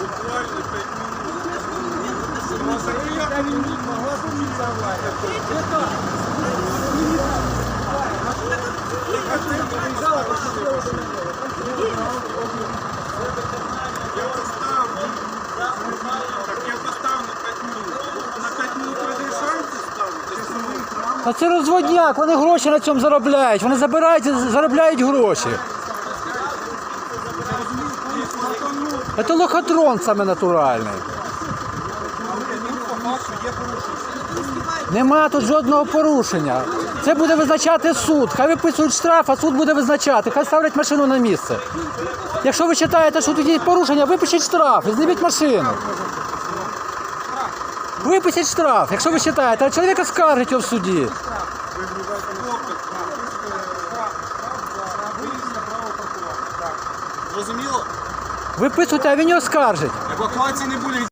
Буквально 5 минут. На 5 минут разрешаете ставить? Та це розводняк, вони гроші на цьому заробляють. Вони забирають, заробляють гроші. Це лохотрон саме натуральний. Нема тут жодного порушення. Це буде визначати суд. Хай виписують штраф, а суд буде визначати. Хай ставлять машину на місце. Якщо ви вважаєте, що тут є порушення, випишіть штраф і зніміть машину. Випишіть штраф, якщо ви вважаєте, а чоловіка скаржить його в суді. Зрозуміло? Виписуйте, а він його скаржить. Евакуації не буде.